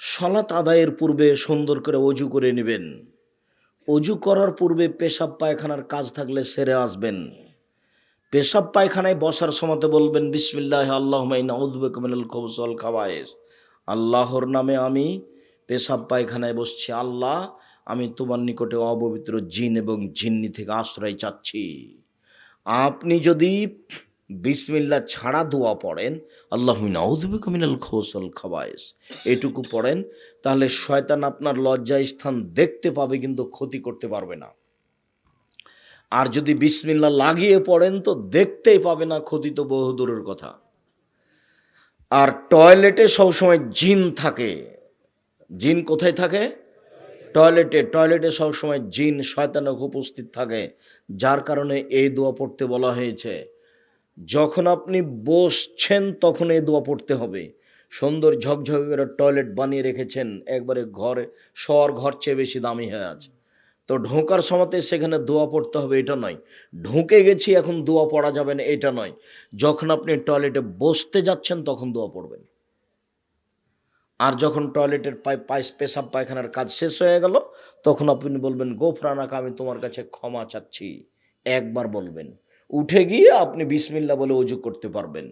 সলাত আদায়ের পূর্বে সুন্দর করে অজু করে নেবেন। অজু করার পূর্বে পেশাব পায়খানার কাজ থাকলে সেরে আসবেন। পেশাব পায়খানায় বসার সময়তে বলবেন, বিসমিল্লাহ আল্লাহ মাইনাউদ্বেকমিনাল কবসল খাওয়ায়েস আল্লাহর নামে আমি পেশাব পায়খানায় বসছি। আল্লাহ, আমি তোমার নিকটে অপবিত্র জিন এবং জিন্নি থেকে আশ্রয় চাচ্ছি। আপনি যদি বিসমিল্লা ছাড়া দোয়া পড়েন, আল্লাহ মিনাউদ্বেকমিনাল খোসল খাওয়ায়েস এটুকু পড়েন, তাহলে শয়তান আপনার লজ্জা স্থান দেখতে পাবে কিন্তু ক্ষতি করতে পারবে না। আর যদি বিসমিল্লা লাগিয়ে পড়েন তো দেখতেই পাবে না ক্ষতি তো বহুদূরের কথা। আর টয়লেটে সবসময় জিন থাকে। জিন কোথায় থাকে? টয়লেটে টয়লেটে সবসময় জিন শয়তানক উপস্থিত থাকে। যার কারণে এই দোয়া পড়তে বলা হয়েছে। যখন আপনি বসছেন, তখন এই দোয়া পড়তে হবে। সুন্দর ঝকঝকে করে টয়লেট বানিয়ে রেখেছেন, একবারে ঘরে শহর ঘর চেয়ে বেশি দামি হয়ে আছে। তো ঢোকার সময়তে সেখানে দোয়া পড়তে হবে, এটা নয়। ঢুকে গেছি, এখন দোয়া পড়া যাবে না, এটা নয়। যখন আপনি টয়লেটে বসতে যাচ্ছেন, তখন দোয়া পড়বেন। আর যখন টয়লেটের পাই পাই পেশাব পায়খানার কাজ শেষ হয়ে গেল, তখন আপনি বলবেন, গোফরানাকা, আমি তোমার কাছে ক্ষমা চাচ্ছি। একবার বলবেন। উঠে গিয়ে আপনি বিসমিল্লা বলে অজু করতে পারবেন।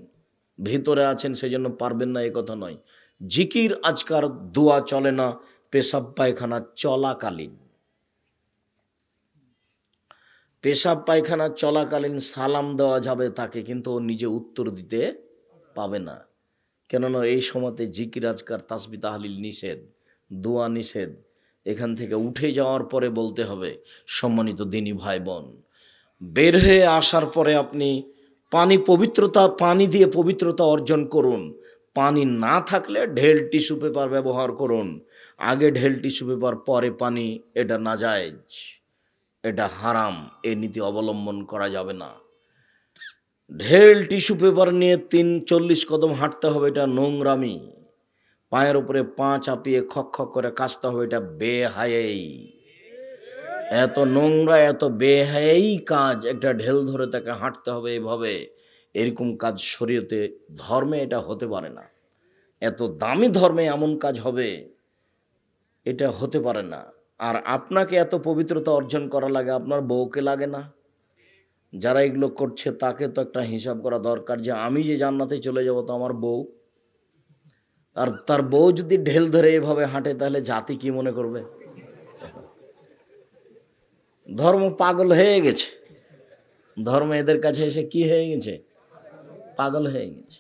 ভিতরে আছেন সেজন্য পারবেন না, এ কথা নয়। জিকির আজকার দোয়া চলে না, পেশাব পায়খানা চলাকালীন। পেশাব পায়খানা চলাকালীন সালাম দেওয়া যাবে তাকে, কিন্তু ও নিজে উত্তর দিতে পাবে না। কেননা এই সময়তে জিকির আজকার তাসবি তাহলিল নিষেধ, দোয়া নিষেধ। এখান থেকে উঠে যাওয়ার পরে বলতে হবে, সম্মানিত দিনী ভাই বোন বের হয়ে আসার পরে আপনি পানি পবিত্রতা, পানি দিয়ে পবিত্রতা অর্জন করুন। পানি না থাকলে ঢেল টিস্যু পেপার ব্যবহার করুন। আগে ঢেল টিস্যু পেপার, পরে পানি, এটা না যায় এটা হারাম, এ নীতি অবলম্বন করা যাবে না। ঢেল টিস্যু পেপার নিয়ে তিন চল্লিশ কদম হাঁটতে হবে, এটা নোংরামি। পায়ের উপরে পা চাপিয়ে খক খক করে কাচতে হবে, এটা বেহায়েই। এত নোংরা, এত বেহাই কাজ, একটা ঢেল ধরে তাকে হাঁটতে হবে এভাবে। এরকম কাজ শরীয়তে, ধর্মে এটা হতে পারে না। এত দামি ধর্মে এমন কাজ হবে, এটা হতে পারে না। আর আপনাকে এত পবিত্রতা অর্জন করা লাগে, আপনার বউকে লাগে না? যারা এগুলো করছে, তাকে তো একটা হিসাব করা দরকার যে আমি যে জান্নাতে চলে যাব, তো আমার বউ? আর তার বউ যদি ঢেল ধরে এভাবে হাঁটে, তাহলে জাতি কি মনে করবে? ধর্ম পাগল হয়ে গেছে। ধর্ম এদের কাছে এসে কি হয়ে গেছে? পাগল হয়ে গেছে।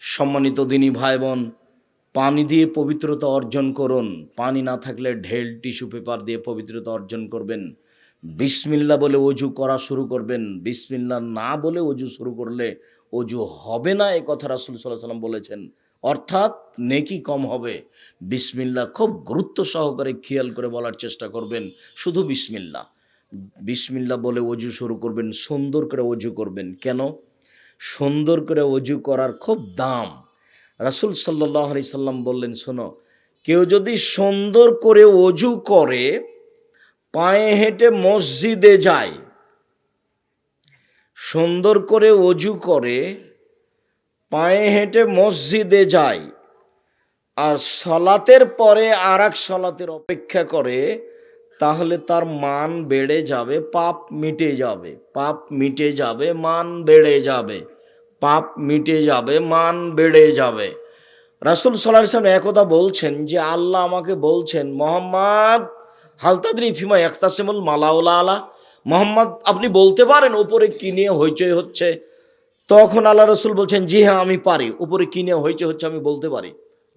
সম্মানিত দিনী ভাই বোন পানি দিয়ে পবিত্রতা অর্জন করুন। পানি না থাকলে ঢেল, টিস্যু পেপার দিয়ে পবিত্রতা অর্জন করবেন। বিসমিল্লা বলে অজু করা শুরু করবেন। বিসমিল্লা না বলে অজু শুরু করলে অজু হবে না, এ কথা রাসুল সাল্লাহ সাল্লাম বলেছেন। অর্থাৎ নেকি কম হবে। বিসমিল্লা খুব গুরুত্ব সহকারে খেয়াল করে বলার চেষ্টা করবেন। শুধু বিসমিল্লা। বিসমিল্লা বলে অজু শুরু করবেন, সুন্দর করে অজু করবেন। কেন? সুন্দর করে অজু করার খুব দাম। রাসুল সাল্লাহ আলি সাল্লাম বললেন, শোনো, কেউ যদি সুন্দর করে অজু করে, পায়ে হেঁটে মসজিদে যায়, সুন্দর করে অজু করে পায়ে হেঁটে মসজিদে যায় আর সলাতের পরে আর এক সলাতের অপেক্ষা করে, তাহলে তার মান বেড়ে যাবে, পাপ মিটে যাবে, পাপ মিটে যাবে, মান বেড়ে যাবে, পাপ মিটে যাবে, মান বেড়ে যাবে। রাসুল সাল্লাহ ইসলাম একদা বলছেন যে, আল্লাহ আমাকে বলছেন, মোহাম্মদ হালতাদ্রি ফিমা একতাসিমুল মালাউলা আলা মোহাম্মদ, আপনি বলতে পারেন ওপরে কি নিয়ে হইচই হচ্ছে? তখন আল্লাহ রসুল বলছেন, জি হ্যাঁ আমি পারি। উপরে কি নিয়ে হইচই হচ্ছে আমি বলতে পারি।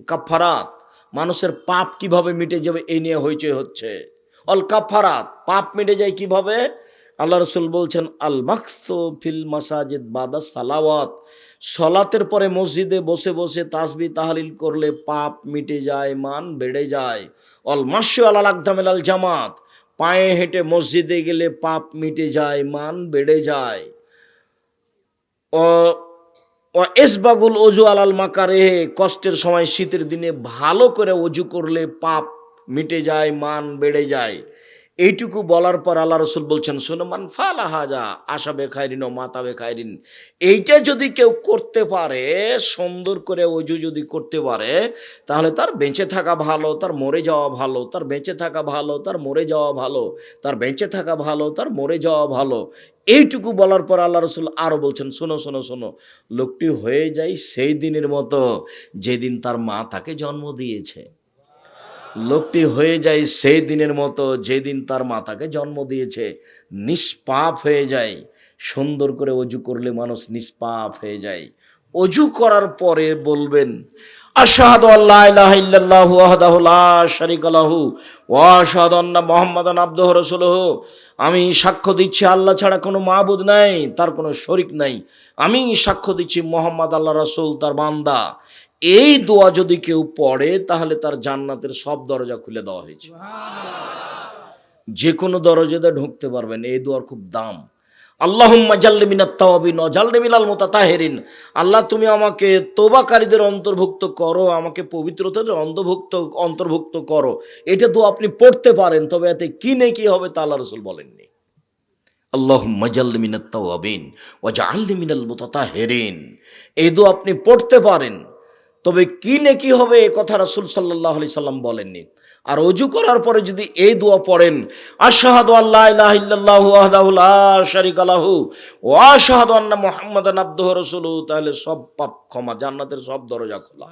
কাফারাত মানুষের পাপ কীভাবে মিটে যাবে এই নিয়ে হইচই হচ্ছে। অল কাফারাত পাপ মিটে যায় কীভাবে? আল্লাহ রসুল বলছেন, আল ফিল মাসাজিদ বাদা সালাওয়াত। সলাতের পরে মসজিদে বসে বসে তাসবি তাহালিল করলে পাপ মিটে যায়, মান বেড়ে যায়। অল মাসু আলাল আকদামেল আল জামাত, পায়ে হেঁটে মসজিদে গেলে পাপ মিটে যায়, মান বেড়ে যায়। এসবাগুল অজু আলাল মাকারে কষ্টের সময় শীতের দিনে ভালো করে অজু করলে পাপ মিটে যায়, মান বেড়ে যায়। এইটুকু বলার পর আল্লাহ রসুল বলছেন সুনমান ফালা হাজা, আশা বেখাইরিন ও মাতা বেখাইরিন। এইটা যদি কেউ করতে পারে, সুন্দর করে অজু যদি করতে পারে, তাহলে তার বেঁচে থাকা ভালো, তার মরে যাওয়া ভালো, তার বেঁচে থাকা ভালো, তার মরে যাওয়া ভালো, তার বেঁচে থাকা ভালো, তার মরে যাওয়া ভালো। এইটুকু বলার পর আল্লাহ রসুল আরও বলছেন, শোনো শোনো শোনো, লোকটি হয়ে যায় সেই দিনের মতো যেদিন তার মা তাকে জন্ম দিয়েছে। লোকটি হয়ে যায় সেই দিনের মতো যেদিন তার মা তাকে জন্ম দিয়েছে। নিষ্পাপ হয়ে যায় সুন্দর করে অজু করলে মানুষ নিষ্পাপ হয়ে যায়। অজু করার পরে বলবেন আশাহাদু আল্লাহ ইলাহা ইল্লাল্লাহু লা শারীকা লাহু ওয়া আশহাদু আন্না মুহাম্মাদান আবদুহু রাসূলুহু। আমি সাক্ষ্য দিচ্ছি আল্লাহ ছাড়া কোনো মাবুদ নাই তার কোনো শরিক নাই। আমি সাক্ষ্য দিচ্ছি মোহাম্মদ আল্লাহ রাসূল তার বান্দা। এই দোয়া যদি কেউ পড়ে তাহলে তার জান্নাতের সব দরজা খুলে দেওয়া হয়েছে। যে কোনো দরজাতে ঢুকতে পারবেন এই দোয়ার খুব দাম। আল্লাহুম্মা জাল্লি মিনাত তাওয়াবিন ওয়া জাল্লি মিনাল মুতাতাহিরিন। আল্লাহ, তুমি আমাকে তোবাকারীদের অন্তর্ভুক্ত করো, আমাকে পবিত্রতাদের অন্তর্ভুক্ত অন্তর্ভুক্ত করো। এটা তো আপনি পড়তে পারেন, তবে এতে কি নেকি হবে তা আল্লাহ রসুল বলেননি। আল্লাহুম্মা জাল্লি মিনাত তাওয়াবিন ওয়া জাল্লি মিনাল মুতাতাহিরিন। এই দোয়া আপনি পড়তে পারেন, তবে কি নেকি হবে, এ কথা রাসূল সাল্লাল্লাহু আলাইহি সাল্লাম বলেননি। আর অজু করার পরে যদি এই দোয়া পড়েন আশহাদু আল্লাহ ইলাহা ইল্লাল্লাহু ওয়াহদাহু লা শারীকা লাহু ওয়া আশহাদু আন্না মুহাম্মাদান আবদুহু তাহলে সব পাপ ক্ষমা জান্নাতের সব দরজা খোলা।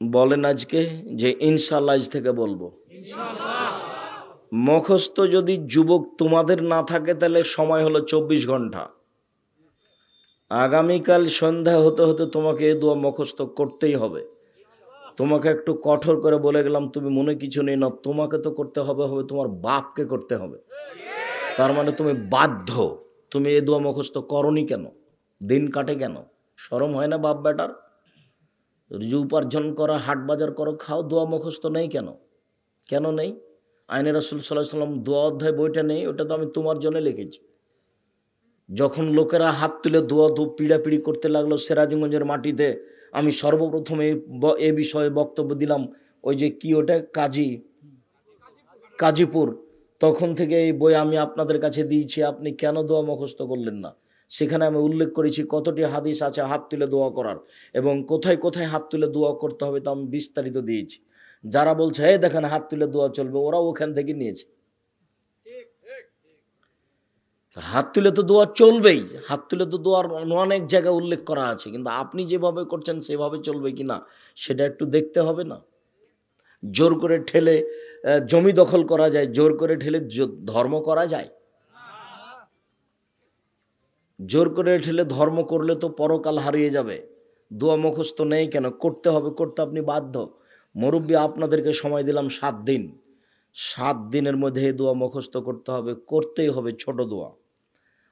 বলেন আজকে যে ইনশাআল্লাহ আজ থেকে বলব। মুখস্থ যদি যুবক তোমাদের না থাকে তাহলে সময় হলো চব্বিশ ঘণ্টা। আগামীকাল সন্ধ্যা হতে হতে তোমাকে এ দোয়া মুখস্থ করতেই হবে। তোমাকে একটু কঠোর করে বলে গেলাম, তুমি মনে কিছু নেই, না, তোমাকে তো করতে হবে হবে তোমার বাপকে করতে হবে। তার মানে তুমি বাধ্য, তুমি এ দোয়া মুখস্থ করনি কেন? দিন কাটে কেন? সরম হয় না বাপ বেটার? রুজু উপার্জন করা, হাট বাজার করো, খাও, দোয়া মুখস্থ নেই কেন? কেন নেই? আইনে রাসুল সাল্লাহ সাল্লাম দোয়া অধ্যায় বইটা নেই, ওটা তো আমি তোমার জন্য লিখেছি। যখন লোকেরা হাত তুলে দোয়া দু পিড়াপিড়ি করতে লাগল, সিরাজগঞ্জের মাটিতে আমি সর্বপ্রথমে এ বিষয়ে বক্তব্য দিলাম, ওই যে কি ওটা? কাজী, কাজীপুর। তখন থেকে এই বই আমি আপনাদের কাছে দিয়েছি, আপনি কেন দোয়া মুখস্থ করলেন না? সেখানে আমি উল্লেখ করেছি কতটি হাদিস আছে হাত তুলে দোয়া করার, এবং কোথায় কোথায় হাত তুলে দোয়া করতে হবে তা আমি বিস্তারিত দিয়েছি। যারা বলছে, এই দেখেন হাত তুলে দোয়া চলবে ওরাও ওখান থেকে নিয়েছে। হাত তুলে তো দোয়া চলবেই। হাত তুলে তো দোয়ার অনেক জায়গায় উল্লেখ করা আছে, কিন্তু আপনি যেভাবে করছেন সেভাবে চলবে কি না, সেটা একটু দেখতে হবে না। জোর করে ঠেলে জমি দখল করা যায়, জোর করে ঠেলে ধর্ম করা যায়। জোর করে ঠেলে ধর্ম করলে তো পরকাল হারিয়ে যাবে। দোয়া মুখস্থ নেই কেন? করতে হবে, করতে আপনি বাধ্য। মুরব্বী, আপনাদেরকে সময় দিলাম সাত দিন। সাত দিনের মধ্যে দোয়া মুখস্থ করতে হবে, করতেই হবে ছোট দোয়া।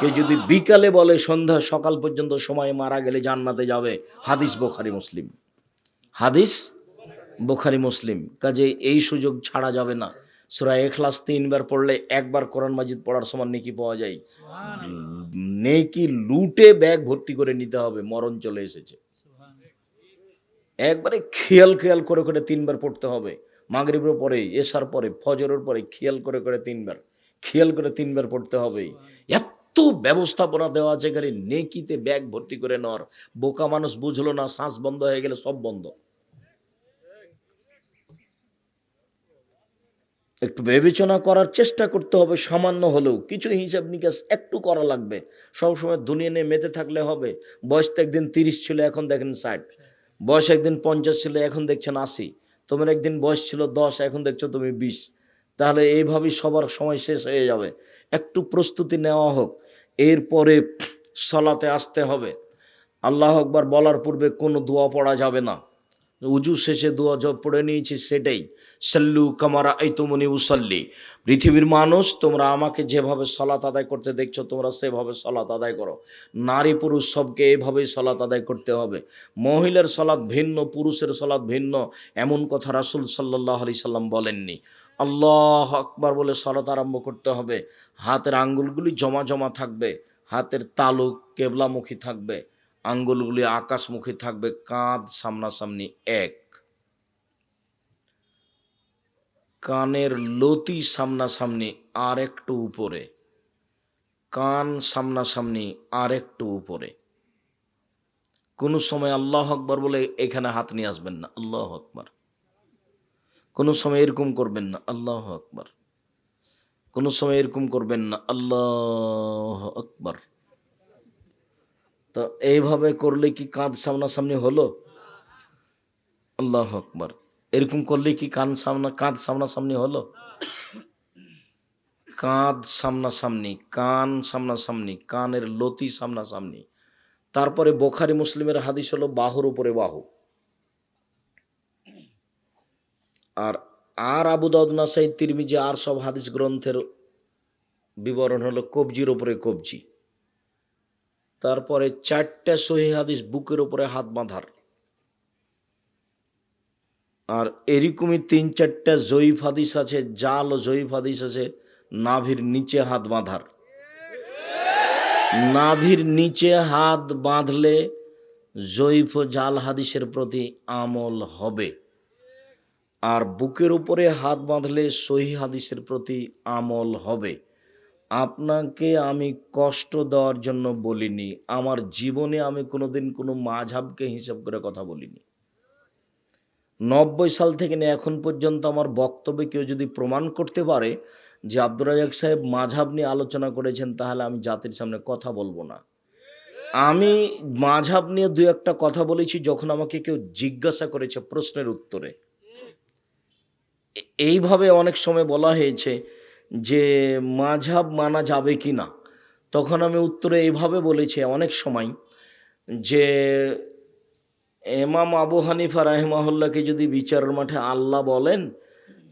কে যদি বিকালে বলে সন্ধ্যা সকাল পর্যন্ত সময় মারা গেলে জান্নাতে যাবে? হাদিস বোখারি মুসলিম। হাদিস বোখারি মুসলিম। কাজে এই সুযোগ ছাড়া যাবে না। সুরা এখলাস তিনবার পড়লে একবার কোরআন মাজিদ পড়ার সমান নেকি পাওয়া যায়। নেকি লুটে ব্যাগ ভর্তি করে নিতে হবে, মরণ চলে এসেছে। একবারে খেয়াল খেয়াল করে করে তিনবার পড়তে হবে। মাগরিবের পরে, এসার পরে, ফজরের পরে খেয়াল করে করে তিনবার। খেয়াল করে তিনবার পড়তে হবে। এত ব্যবস্থাপনা দেওয়া আছে খালি নেকিতে ব্যাগ ভর্তি করে নেওয়ার। বোকা মানুষ বুঝলো না, শ্বাস বন্ধ হয়ে গেলে সব বন্ধ। একটু বিবেচনা করার চেষ্টা করতে হবে, সামান্য হলেও। কিছু হিসাব নিকাশ একটু করা লাগবে। সবসময় দুনিয়া নিয়ে মেতে থাকলে হবে। বয়স তো একদিন তিরিশ ছিল, এখন দেখেন ষাট। বয়স একদিন পঞ্চাশ ছিল, এখন দেখছেন আশি। তোমার একদিন বয়স ছিল দশ, এখন দেখছ তুমি বিশ। তাহলে এইভাবেই সবার সময় শেষ হয়ে যাবে। একটু প্রস্তুতি নেওয়া হোক, এরপরে সলাতে আসতে হবে। আল্লাহ আকবার বলার পূর্বে কোনো দোয়া পড়া যাবে না। উজু শেষে দোয়া জব পড়ে নিয়েছি সেটাই। সাল্লু কামারা এই তুমনি উসাল্লি। পৃথিবীর মানুষ, তোমরা আমাকে যেভাবে সলাত আদায় করতে দেখছ, তোমরা সেভাবে সলাত আদায় করো। নারী পুরুষ সবকে এভাবেই সলাত আদায় করতে হবে। মহিলার সলাৎ ভিন্ন, পুরুষের সলাৎ ভিন্ন, এমন কথা রাসুল সাল্লাহ আলি সাল্লাম বলেননি। আল্লাহ আকবার বলে সলাত আরম্ভ করতে হবে। হাতের আঙ্গুলগুলি জমা জমা থাকবে, হাতের তালুক কেবলামুখী থাকবে, আঙ্গুলগুলি আকাশমুখী থাকবে, কাঁধ সামনাসামনি এক। কানের লতি সামনাসামনি আর একটু উপরে, কান সামনাসামনি আর একটু উপরে। কোনো সময় আল্লাহ আকবর বলে এখানে হাত নিয়ে আসবেন না, আল্লাহ আকবর। কোনো সময় এরকম করবেন না, আল্লাহ আকবর। কোনো সময় এরকম করবেন না, আল্লাহ আকবর। তো এইভাবে করলে কি কাঁধ সামনাসামনি হলো? আল্লাহ আকবর। এরকম করলে কি কান সামনা, কাঁধ সামনাসামনি হলো? কাঁধ সামনাসামনি, কান সামনাসামনি, কানের লতি সামনাসামনি। তারপরে বোখারি মুসলিমের হাদিস হলো বাহুর উপরে বাহু। আর আর আবু দাউদ নাসাই তিরমিজি, আর সব হাদিস গ্রন্থের বিবরণ হলো কবজির উপরে কবজি। তারপরে চারটা সহি হাদিস বুকের উপরে হাত বাঁধার। আর এরকমই তিন চারটা জয়ীফ হাদিস আছে, জাল ও জয়ীফ হাদিস আছে, নাভির নিচে হাত বাঁধার। নাভির নিচে হাত বাঁধলে জয়ীফ ও জাল হাদিসের প্রতি আমল হবে। আর বুকের উপরে হাত বাঁধলে সহি হাদিসের প্রতি আমল হবে। আপনাকে আমি কষ্ট দেওয়ার জন্য বলিনি, আমার জীবনে আমি কোনোদিন কোনো মাঝাবকে হিসাব করে কথা বলিনি। নব্বই সাল থেকে নিয়ে এখন পর্যন্ত আমার বক্তব্যে কেউ যদি প্রমাণ করতে পারে যে আব্দুর রাজাক সাহেব মাঝাব নিয়ে আলোচনা করেছেন, তাহলে আমি জাতির সামনে কথা বলব না। আমি মাঝাব নিয়ে দু একটা কথা বলেছি, যখন আমাকে কেউ জিজ্ঞাসা করেছে প্রশ্নের উত্তরে। এইভাবে অনেক সময় বলা হয়েছে যে মাঝাব মানা যাবে কি না। তখন আমি উত্তরে এইভাবে বলেছি অনেক সময় যে এমাম আবু হানিফা রাহেমাহুল্লাহকে যদি বিচারের মাঠে আল্লাহ বলেন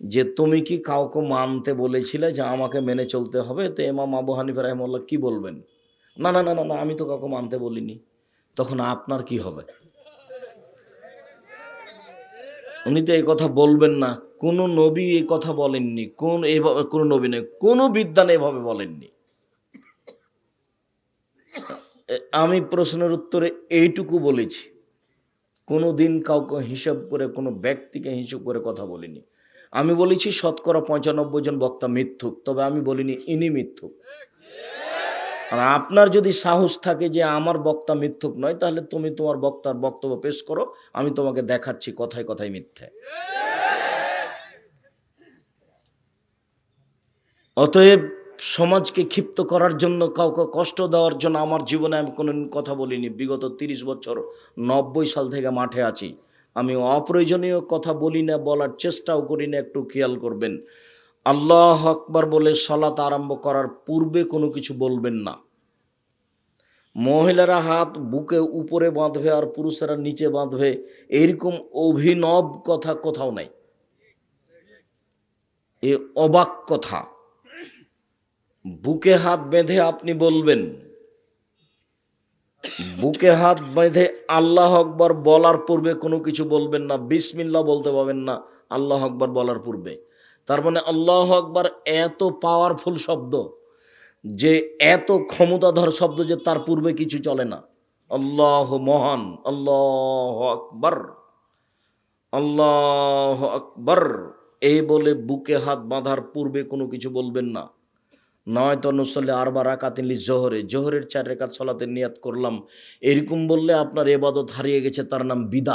যে তুমি কি কাউকে মানতে বলেছিলে যে আমাকে মেনে চলতে হবে, তো এমাম আবু হানিফা রাহেমাল্লাহ কি বলবেন? না না না না না, আমি তো কাউকে মানতে বলিনি। তখন আপনার কি হবে? উনি তো এই কথা বলবেন না। কোনো নবী এই কথা বলেননি। কোন কোনো নবী নেই কোনো বিদ্যান এভাবে বলেননি। আমি প্রশ্নের উত্তরে এইটুকু বলেছি। কোনো দিন কাউকে হিসাব করে, কোনো ব্যক্তিকে হিসাব করে কথা বলিনি। আমি বলেছি, শতকরা পঁচানব্বই জন বক্তা মিথ্যুক, তবে আমি বলিনি ইনি মিথ্যুক। আর আপনার যদি সাহস থাকে যে আমার বক্তা মিথ্যুক নয়, তাহলে তুমি তোমার বক্তার বক্তব্য পেশ করো, আমি তোমাকে দেখাচ্ছি কথায় কথায় মিথ্যে। অতএব সমাজকে ক্ষিপ্ত করার জন্য, কাউকে কষ্ট দেওয়ার জন্য আমার জীবনে আমি কোনো কথা বলিনি। বিগত তিরিশ বছর, নব্বই সাল থেকে মাঠে আছি। আমি অপ্রয়োজনীয় কথা বলি না, বলার চেষ্টাও করি না, একটু খেয়াল করবেন। আল্লাহ আকবার বলে সলাত আরম্ভ করার পূর্বে কোনো কিছু বলবেন না। মহিলারা হাত বুকে উপরে বাঁধবে আর পুরুষেরা নিচে বাঁধবে, এরকম অভিনব কথা কোথাও নাই। এ অবাক কথা। বুকে হাত বেঁধে আপনি বলবেন, বুকে হাত বেঁধে আল্লাহ আকবর বলার পূর্বে কোনো কিছু বলবেন না বিসমিল্লা বলতে পাবেন না, আল্লাহ আকবর বলার পূর্বে। তার মানে আল্লাহ আকবর এত পাওয়ারফুল শব্দ, যে এত ক্ষমতাধর শব্দ যে তার পূর্বে কিছু চলে না। আল্লাহ মহান, আল্লাহ আকবর আল্লাহ আকবর। এই বলে বুকে হাত বাঁধার পূর্বে কোনো কিছু বলবেন না। নয় নয়তো নুসল্লে আরবা রাকাতিনলি জোহরে, জোহরের চার রেখাত সলাতে নিয়াত করলাম। এরকম বললে আপনার এবাদত হারিয়ে গেছে, তার নাম বিদা।